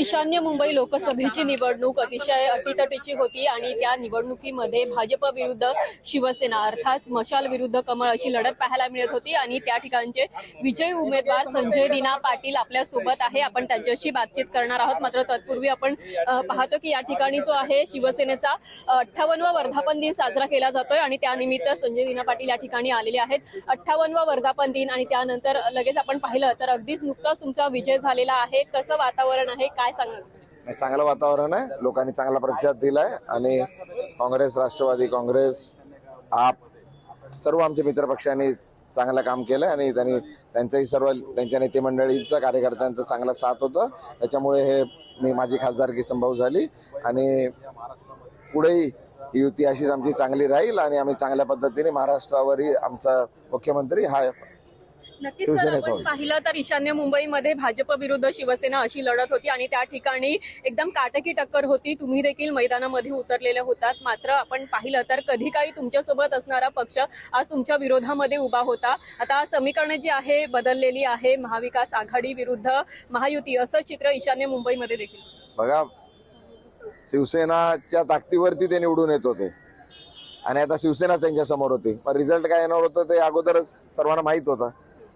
ईशान्य मुंबई लोकसभेची निवडणूक अतिशय अटीतटीची होती आणि त्या निवडणुकीमध्ये भाजप विरुद्ध शिवसेना अर्थात मशाल विरुद्ध कमळ अशी लढत पाहायला मिळत होती आणि त्या ठिकाणचे विजयी उमेदवार संजय दिना पाटील आपल्यासोबत आहे. आपण त्यांच्याशी बातचीत करणार आहोत. मात्र तत्पूर्वी आपण पाहतो की या ठिकाणी जो आहे शिवसेनेचा अठ्ठावन्नवा वर्धापन दिन साजरा केला जातोय आणि त्यानिमित्त संजय दिना पाटील या ठिकाणी आलेले आहेत. अठ्ठावन्नवा वर्धापन दिन आणि त्यानंतर लगेच आपण पाहिलं तर अगदीच नुकताच तुमचा विजय झालेला आहे. कसं वातावरण आहे? काय सांगणार? नाही, चांगलं वातावरण आहे. लोकांनी चांगला प्रतिसाद दिलाय. आणि काँग्रेस राष्ट्रवादी काँग्रेस आप सर्व आमच्या मित्रपक्षांनी चांगलं काम केलंय. आणि त्यांनी त्यांचंही सर्व त्यांच्या नेते मंडळींचा कार्यकर्त्यांचं चांगला साथ होतं. त्याच्यामुळे हे मी माझी खासदारकी संभव झाली. आणि पुढेही ही युती अशीच आमची चांगली राहील. आणि आम्ही चांगल्या पद्धतीने महाराष्ट्रावरही आमचा मुख्यमंत्री हा नक्कीच सर आपण. पाहिलं तर ईशान्य मुंबईमध्ये भाजप विरुद्ध शिवसेना अशी लढत होती आणि त्या ठिकाणी एकदम काटकी टक्कर होती. तुम्ही देखील मैदानामध्ये उतरलेले होतात. मात्र आपण पाहिलं तर कधी काही तुमच्यासोबत असणारा पक्ष आज तुमच्या विरोधामध्ये उभा होता. आता समीकरणे जी आहे बदललेली आहे महाविकास आघाडी विरुद्ध महायुती असं चित्र ईशान्य मुंबईमध्ये देखील. बघा शिवसेनाच्या ताकदीवरती ते निवडून येत होते. आणि आता शिवसेना त्यांच्यासमोर होती. पण रिझल्ट काय येणार होतं ते अगोदरच सर्वांना माहीत होतं.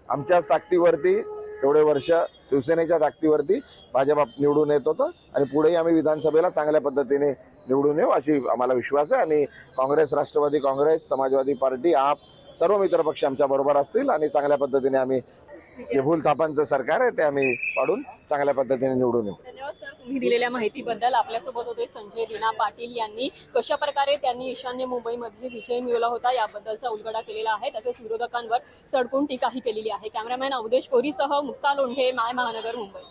आमच्या ताकदीवरती एवढे वर्ष शिवसेनेच्या ताकदीवरती भाजप निवडून येत होतं आणि पुढेही आम्ही विधानसभेला चांगल्या पद्धतीने निवडून येऊ अशी आम्हाला विश्वास आहे. आणि काँग्रेस राष्ट्रवादी काँग्रेस समाजवादी पार्टी आप सर्व मित्रपक्ष आमच्या बरोबर असतील आणि चांगल्या पद्धतीने आम्ही जे भूलथापांचं सरकार आहे ते आम्ही पाडून चांगल्या पद्धतीने निवडून येऊ. दिलेल्या माहितीबद्दल आपल्यासोबत होते संजय दिना पाटील यांनी. कशा प्रकारे त्यांनी ईशान्य मुंबईमध्ये विजय मिळवला होता याबद्दलचा उलगडा केलेला आहे. तसेच विरोधकांवर सडकून टीकाही केलेली आहे. कॅमेरामॅन अवधेश कोरीसह मुक्ता लोंढे माय महानगर मुंबई.